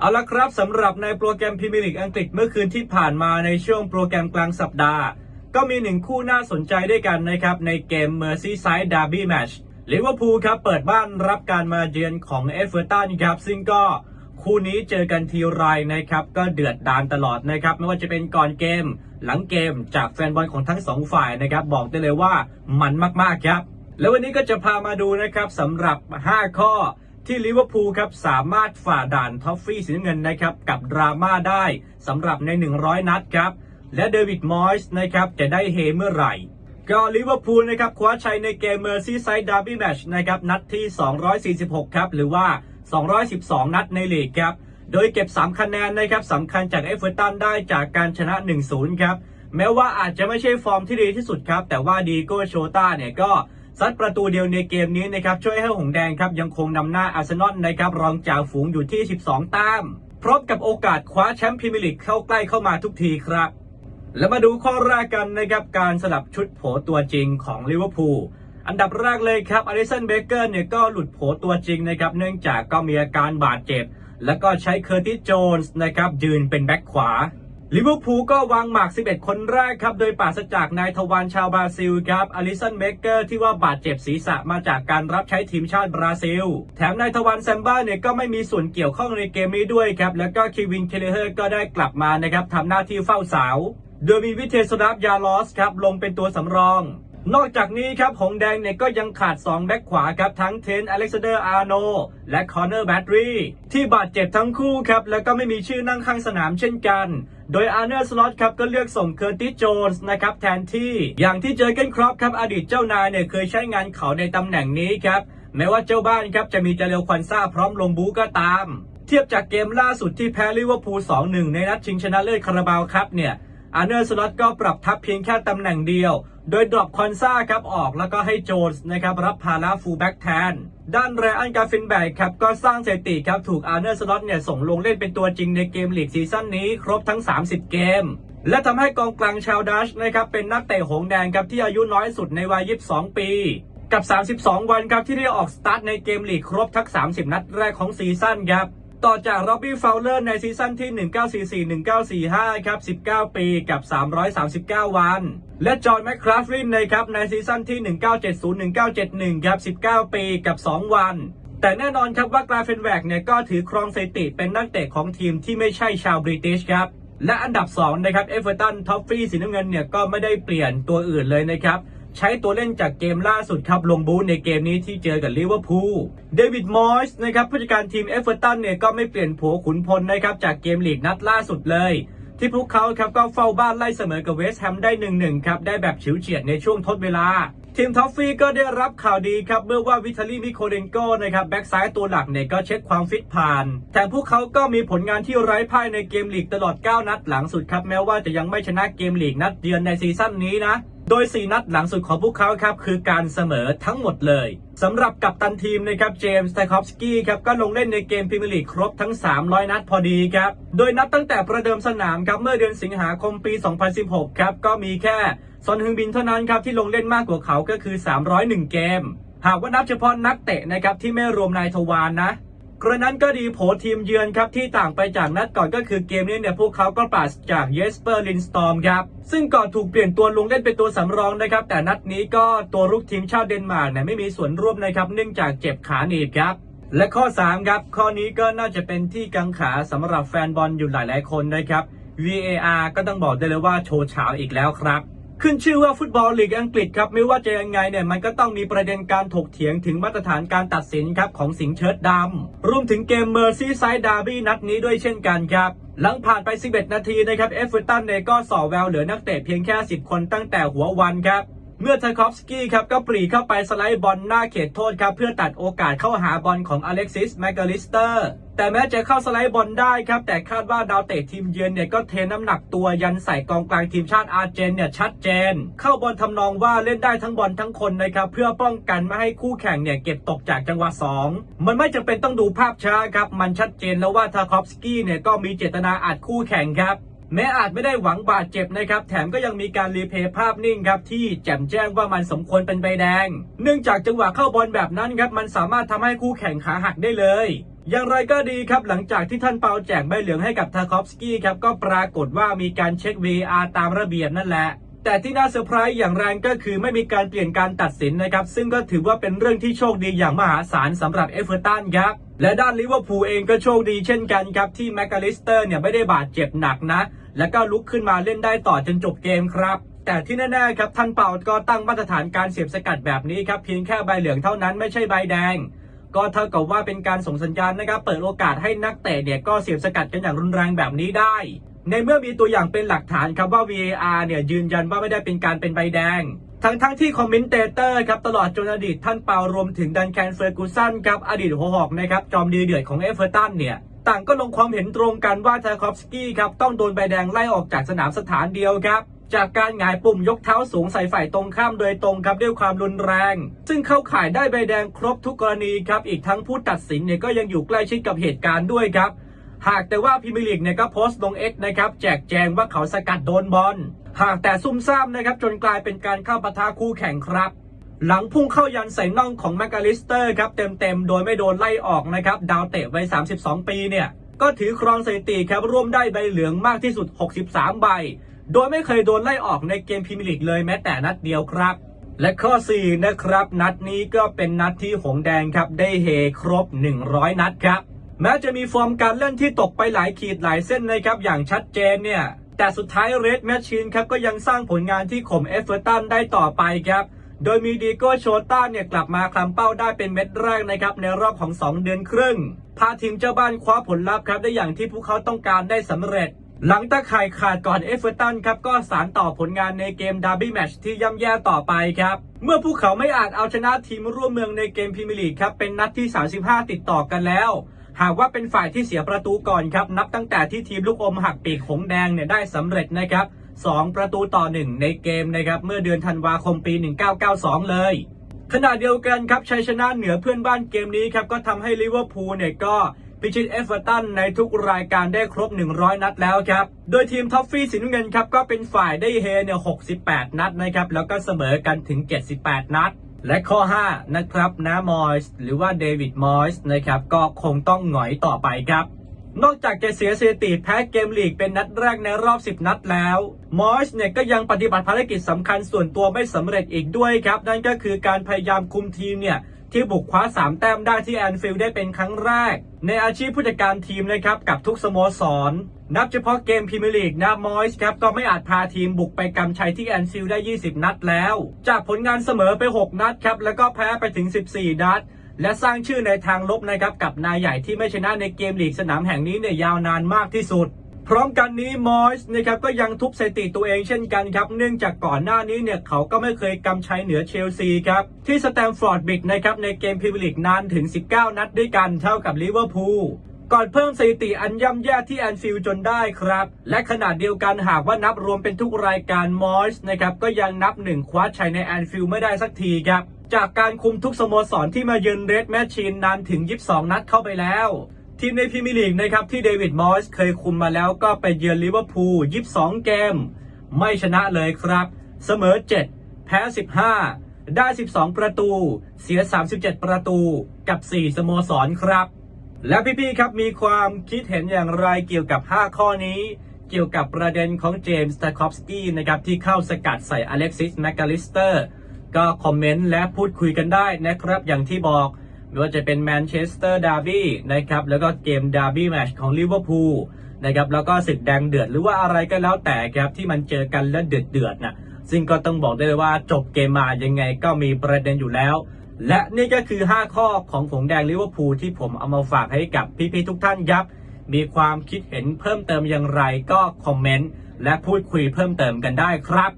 เอาละครับสำหรับในโปรแกรมพรีเมียร์ลีกอังกฤษเมื่อคืนที่ผ่านมาในช่วงโปรแกรมกลางสัปดาห์ ก็มีหนึ่งคู่น่าสนใจด้วยกันนะครับในเกม Merseyside Derby Match ลิเวอร์พูลครับเปิดบ้านรับการมาเยือนของเอฟเวอร์ตันครับซึ่งก็คู่นี้เจอกันทีไรนะครับ ก็เดือดดานตลอดนะครับ ไม่ว่าจะเป็นก่อนเกม หลังเกมจากแฟนบอลของทั้งสองฝ่ายนะครับ บอกได้เลยว่ามันมากๆครับ แล้ววันนี้ก็จะพามาดูนะครับสำหรับ 5 ข้อ ที่ลิเวอร์พูลครับสามารถฝ่าด่านท็อฟฟี่สีน้ำเงินนะครับกับดราม่าได้สำหรับใน 100 นัดครับ และเดวิดมอยส์นะครับจะได้เฮเมื่อไหร่ ก็ลิเวอร์พูลนะครับคว้าชัยในเกมเมอร์ซีไซด์ดาร์บี้แมชนะครับนัดที่ 246 ครับหรือว่า 212 นัดในลีกครับโดยเก็บ 3 คะแนนนะครับสำคัญจากเอเวอร์ตันได้จากการชนะ 1-0 ครับแม้ว่าอาจจะไม่ใช่ฟอร์มที่ดีที่สุดครับ แต่ว่าดีโก้โชต้าเนี่ยก็ ซัดประตูเดียวในเกมนี้นะครับช่วยให้หงส์แดงครับยังคงนำหน้าอาร์เซนอลนะครับรองจ่าฝูงอยู่ที่ 12 แต้มพร้อมกับโอกาสคว้าแชมป์พรีเมียร์ลีกเข้าใกล้เข้ามาทุกทีครับ แล้วมาดูข้อแรกกันนะครับการสลับชุดโผตัวจริงของลิเวอร์พูลอันดับแรกเลยครับอลิสันเบเกอร์เนี่ยก็หลุดโผตัวจริงนะครับเนื่องจากก็มีอาการบาดเจ็บ แล้วก็ใช้เคอร์ติสโจนส์นะครับยืนเป็นแบ็คขวา ลิเวอร์พูลก็วางหมาก 11 คนแรกครับ โดยปราศจากนายทวารชาวบราซิลครับอลิสันเบเกอร์ที่ว่าบาดเจ็บศีรษะมาจากการรับใช้ทีมชาติบราซิล แถมนายทวารแซมบ้าเนี่ยก็ไม่มีส่วนเกี่ยวข้องในเกมนี้ด้วยครับ แล้วก็คีวินเคเลเฮอร์ก็ได้กลับมานะครับทำหน้าที่เฝ้าเสาโดยมีวิเทสราบยาลอสครับลงเป็นตัวสำรอง นอกจากนี้ครับ หงแดงเนี่ยก็ยังขาด 2 แบ็คขวาครับ ทั้งเทนอเล็กซานเดอร์อาร์โนและคอนเนอร์แบตรีที่บาดเจ็บทั้งคู่ครับ แล้วก็ไม่มีชื่อนั่งข้างสนามเช่นกัน โดยอาร์เนอร์สล็อตครับ ก็เลือกส่งเคอร์ติสโจนส์นะครับ แทนที่ อย่างที่เจอเกนครอปครับ อดีตเจ้านายเนี่ยเคยใช้งานเขาในตำแหน่งนี้ครับแม้ว่าเจ้าบ้านครับจะมีเจเรลควันซ่าพร้อมลงบูก็ตาม เทียบจากเกมล่าสุดที่แพ้ลิเวอร์พูล2-1 ในนัดชิงชนะเลิศคาราบาวครับเนี่ย อาร์เนอร์สล็อตก็ปรับทับเพียงแค่ตำแหน่งเดียว โดยดรอปคอนซ่าครับออกแล้วก็ให้โจนส์นะครับรับภาระฟูลแบ็กแทน ด้านแรอันกาฟินแบกครับก็สร้างสถิติครับถูกอาร์เนอร์สล็อตเนี่ยส่งลงเล่นเป็นตัวจริงในเกมลีกซีซั่นนี้ครบทั้ง 30 เกม และทำให้กองกลางชาวดัชนะครับเป็นนักเตะหงแดงครับที่อายุน้อยสุดในวัย 22 ปี กับ 32 วันครับที่ได้ออกสตาร์ทในเกมลีกครบทั้ง 30 นัดแรกของซีซั่นครับ ต่อจากร็อบบี้ฟาวเลอร์ในซีซั่นที่ 1944-1945 ครับ 19 ปีกับ 339 วัน และจอห์นแมคคราฟรินนะครับในซีซั่นที่ 1970-1971 ครับ 19 ปีกับ 2 วัน แต่แน่นอนครับว่ากราเฟนแวกเนี่ยก็ถือครองสถิติเป็นนักเตะของทีมที่ไม่ใช่ชาวบริติชครับ และอันดับ 2 นะครับเอเวอร์ตันท็อฟฟี่สีน้ำเงินเนี่ยก็ไม่ได้เปลี่ยนตัวอื่นเลยนะครับ ใช้ตัวเล่นจากเกมล่าสุดครับลงบูธในเกมนี้ที่เจอกับลิเวอร์พูลเดวิดมอยส์นะครับผู้จัดการทีมเอฟเวอร์ตันเนี่ยก็ไม่เปลี่ยนผัวขุนพลนะครับจากเกมลีกนัดล่าสุดเลย ที่พวกเขาครับก็เฝ้าบ้านไล่เสมอกับเวสต์แฮมได้1-1ครับได้แบบฉิวเฉียดในช่วงทดเวลา ทีมท็อฟฟี่ก็ได้รับข่าวดีครับเมื่อว่าวิทาลีมิโคเดนโกนะครับแบ็กซ้ายตัวหลักเนี่ยก็เช็คความฟิตผ่าน แต่พวกเขาก็มีผลงานที่ไร้พ่ายในเกมลีกตลอด 9 นัดหลังสุดครับแม้ว่าจะยังไม่ชนะเกมลีกนัดเยือนในซีซั่นนี้นะ โดย 4 นัดหลังสุดของพวกเขาครับคือการเสมอทั้งหมดเลยสำหรับกัปตันทีมนะครับเจมส์ไทคอฟสกี้ครับก็ลงเล่นในเกมพรีเมียร์ลีกครบทั้ง 300 นัดพอดีครับ โดยนับตั้งแต่ประเดิมสนามครับเมื่อเดือนสิงหาคมปี 2016 ครับ ก็มีแค่ซอนฮึงบินเท่านั้นครับที่ลงเล่นมากกว่าเขาก็คือ 301 เกม หากว่านับเฉพาะนักเตะนะครับที่ไม่รวมนายทวารนะ กระนั้นก็ดีโผทีมเยือนครับ ที่ต่างไปจากนัดก่อนก็คือเกมนี้เนี่ย พวกเขาก็ปราศจากเยสเปอร์ลินสตอมครับ ซึ่งก่อนถูกเปลี่ยนตัวลงเล่นเป็นตัวสำรองนะครับ แต่นัดนี้ก็ตัวรุกทีมชาติเดนมาร์กเนี่ยไม่มีส่วนร่วมนะครับเนื่องจากเจ็บขาหนีบครับและข้อ 3 ครับ ข้อนี้ก็น่าจะเป็นที่กังขาสำหรับแฟนบอลอยู่หลาย ๆ คนนะครับ VAR ก็ต้องบอกได้เลยว่าโชว์เฉาอีกแล้วครับ ขึ้นชื่อว่าฟุตบอลลีกอังกฤษครับไม่ว่าจะยังไงเนี่ยมันก็ต้องมีประเด็นการถกเถียงถึงมาตรฐานการตัดสินครับของสิงเชิดดำรวมถึงเกมเมอร์ซี่ไซด์ดาร์บี้นัดนี้ด้วยเช่นกันครับ หลังผ่านไป 11 นาทีนะครับเอฟเวอร์ตันเนี่ยก็ส่อแววเหลือนักเตะเพียงแค่ 10 คนตั้งแต่หัววันครับ มื่อเทคอฟสกี้ครับก็ปรีเข้าไปสไลด์บอลหน้าเขตโทษครับเพื่อตัดโอกาสเข้าหาบอลของอเล็กซิสแมกกาลิสเตอร์แต่แม้จะเข้าสไลด์บอลได้ครับ แต่คาดว่าดาวเตะทีมเยือนเนี่ยก็เทน้ำหนักตัวยันใส่กองกลางทีมชาติอาร์เจนเนี่ยชัดเจน เข้าบอลทำนองว่าเล่นได้ทั้งบอลทั้งคนนะครับเพื่อป้องกันไม่ให้คู่แข่งเนี่ยเก็บตกจากจังหวะ 2 มันไม่จำเป็นต้องดูภาพช้าครับ มันชัดเจนแล้วว่าทาคอฟสกี้เนี่ยก็มีเจตนาอัดคู่แข่งครับ แม้อาจไม่ได้หวังบาดเจ็บนะครับ แถมก็ยังมีการรีเพย์ภาพนิ่งครับ ที่แจ่มแจ้งว่ามันสมควรเป็นใบแดง เนื่องจากจังหวะเข้าบอลแบบนั้นครับ มันสามารถทำให้คู่แข่งขาหักได้เลย อย่างไรก็ดีครับหลังจากที่ท่านเปาแจกใบเหลืองให้กับทาคอฟสกี้ครับก็ปรากฏว่ามีการเช็ค VR ตามระเบียบนั่นแหละแต่ที่น่าเซอร์ไพรส์อย่างแรงก็คือไม่มีการเปลี่ยนการตัดสินนะครับ ซึ่งก็ถือว่าเป็นเรื่องที่โชคดีอย่างมหาศาลสำหรับเอเวอร์ตันครับ และด้านลิเวอร์พูลเองก็โชคดีเช่นกันครับ ที่แมคคาลิสเตอร์เนี่ยไม่ได้บาดเจ็บหนักนะ แล้วก็ลุกขึ้นมาเล่นได้ต่อจนจบเกมครับ แต่ที่แน่ๆครับท่านเป่าก็ตั้งมาตรฐานการเสียบสกัดแบบนี้ครับเพียงแค่ใบเหลืองเท่านั้นไม่ใช่ใบแดง ก็เท่ากับว่าเป็นการส่งสัญญาณนะครับเปิดโอกาสให้นักเตะเนี่ยก็เสียบสกัดกันอย่างรุนแรงแบบนี้ได้ ในเมื่อมีตัวอย่างเป็นหลักฐานครับว่า VAR เนี่ยยืนยันว่าไม่ได้เป็นการเป็นใบแดง ทั้งทั้งที่คอมเมนเตเตอร์ครับตลอดจนอดีตท่านเปารวมถึงดันแคนเฟอร์กูสันครับอดีตหัวหอกนะครับจอมดีเดือดของเอเวอร์ตันเนี่ยต่างก็ลงความเห็นตรงกันว่าทาคอฟสกี้ครับต้องโดนใบแดงไล่ออกจากสนามสถานเดียวครับจากการหงายปุ่มยกเท้าสูงใส่ฝ่ายตรงข้ามโดยตรงครับด้วยความรุนแรง ซึ่งเข้าข่ายได้ใบแดงครบทุกกรณีครับ อีกทั้งผู้ตัดสินเนี่ยก็ยังอยู่ใกล้ชิดกับเหตุการณ์ด้วยครับ หากแต่ว่าพิมลีกเนี่ยก็โพสต์ลง X นะครับแจกแจงว่าเขาสกัดโดนบอล หากแต่ซุ่มซ่ามนะครับจนกลายเป็นการเข้าปะทะคู่แข่งครับ หลังพุ่งเข้ายันใส่น่องของแมคคาลิสเตอร์ครับเต็มๆ โดยไม่โดนไล่ออกนะครับดาวเตะวัย 32 ปีเนี่ย ก็ถือครองสถิติครับร่วมได้ใบเหลืองมากที่สุด 63 ใบ โดยไม่เคยโดนไล่ออกในเกมพรีเมียร์ลีกเลยแม้แต่นัดเดียวครับ และข้อ 4 นะครับ นัดนี้ก็เป็นนัดที่หงแดงครับได้เฮครบ 100 นัดครับ แม้จะมีฟอร์มการเล่นที่ตกไปหลายขีดหลายเส้นนะครับอย่างชัดเจนเนี่ย แต่สุดท้ายเรดแมชชีนครับก็ยังสร้างผลงานที่ข่มเอฟเวอร์ตันได้ต่อไปครับ โดยมีดีโก้โชต้าเนี่ยกลับมาคลำเป้าได้เป็นเม็ดแรกนะครับในรอบของ 2 เดือนครึ่ง พาทีมเจ้าบ้านคว้าผลลัพธ์ครับได้อย่างที่พวกเขาต้องการได้สำเร็จ หลังตะข่ายขาดก่อนเอฟเวอร์ตันครับก็สารต่อผลงานในเกมดาร์บี้แมชที่ย่ำแย่ต่อไปครับเมื่อพวกเขาไม่อาจเอาชนะทีมร่วมเมืองในเกมพรีเมียร์ลีกครับเป็นนัดที่ 35 ติดต่อกันแล้ว หากว่าเป็นฝ่ายที่เสียประตูก่อนครับนับตั้งแต่ที่ทีมลูกอมหักปีกหงแดงเนี่ยได้สำเร็จนะครับ2 ประตูต่อ 1 ในเกมนะครับเมื่อเดือนธันวาคมปี 1992 เลย ขณะเดียวกันครับชัยชนะเหนือเพื่อนบ้านเกมนี้ครับก็ทำให้ลิเวอร์พูลเนี่ยก็พิชิตเอฟเวอร์ตันในทุกรายการได้ครบ 100 นัดแล้วครับ โดยทีมท็อฟฟี่สีน้ำเงินครับก็เป็นฝ่ายได้เฮเนี่ย 68 นัดนะครับแล้วก็เสมอกันถึง 78 นัด และข้อ 5 นะครับนามอยส์หรือว่าเดวิดมอยส์นะครับก็คงต้องหงอยต่อไปครับ นอกจากจะเสียสถิติแพ้เกมลีกเป็นนัดแรกในรอบ 10 นัดแล้วมอสเนี่ยก็ยังปฏิบัติภารกิจสำคัญส่วนตัวไม่สำเร็จอีกด้วยครับ นั่นก็คือการพยายามคุมทีมเนี่ย ที่บุกคว้า 3 แต้มได้ที่แอนฟิลด์ได้เป็นครั้งแรก ในอาชีพผู้จัดการทีมนะครับกับทุกสโมสร นับเฉพาะเกมพรีเมียร์ลีกนะมอยส์ครับก็ไม่อาจพาทีมบุกไปกำชัยที่แอนฟิลด์ได้ 20 นัดแล้ว จากผลงานเสมอไป 6 นัดครับแล้วก็แพ้ไปถึง 14 นัด และสร้างชื่อในทางลบนะครับกับนายใหญ่ที่ไม่ชนะในเกมลีกสนามแห่งนี้เนี่ยยาวนานมากที่สุด พร้อมกันนี้มอยส์นะครับก็ยังทุบสถิติตัวเองเช่นกันครับ เนื่องจากก่อนหน้านี้เนี่ยเขาก็ไม่เคยกำชัยเหนือเชลซีครับ ที่สแตมฟอร์ดบิกนะครับในเกมพรีเมียร์ลีกนานถึง 19 นัดด้วยกันเท่ากับลิเวอร์พูลก่อนเพิ่มสถิติอันย่ำแย่ที่แอนฟิลด์จนได้ครับ และขนาดเดียวกันหากว่านับรวมเป็นทุกรายการมอสนะครับก็ยังนับหนึ่งคว้าชัยในแอนฟิลด์ไม่ได้สักทีครับ จากการคุมทุกสโมสรที่มาเยือนเรดแมชชีนนานถึง 22 นัดเข้าไปแล้ว ทีมในพรีเมียร์ลีกนะครับที่เดวิดมอสเคยคุมมาแล้วก็ไปเยือนลิเวอร์พูล22 เกม ไม่ชนะเลยครับ เสมอ 7 แพ้ 15 ได้ 12 ประตู เสีย 37 ประตูกับ 4 สโมสรครับ และพี่ๆครับมีความคิดเห็นอย่างไรเกี่ยวกับ 5 ข้อนี้ เกี่ยวกับประเด็นของเจมส์ตาคอฟสกี้นะครับที่เข้าสกัดใส่อเล็กซิสแมคคาลิสเตอร์ก็คอมเมนต์และพูดคุยกันได้นะครับอย่างที่บอก ไม่ว่าจะเป็นแมนเชสเตอร์ดาร์บี้นะครับแล้วก็เกมดาร์บี้แมชของลิเวอร์พูลนะครับแล้วก็ศึกแดงเดือดหรือว่าอะไรก็แล้วแต่ครับที่มันเจอกันแล้วเดือดเดือดนะซึ่งก็ต้องบอกได้เลยว่าจบเกมมายังไงก็มีประเด็นอยู่แล้ว และนี่ก็คือ 5 ข้อของผงแดงลิเวอร์พูลที่ผมเอามาฝากให้กับพี่ๆทุกท่านครับ มีความคิดเห็นเพิ่มเติมอย่างไรก็คอมเมนต์และพูดคุยเพิ่มเติมกันได้ครับ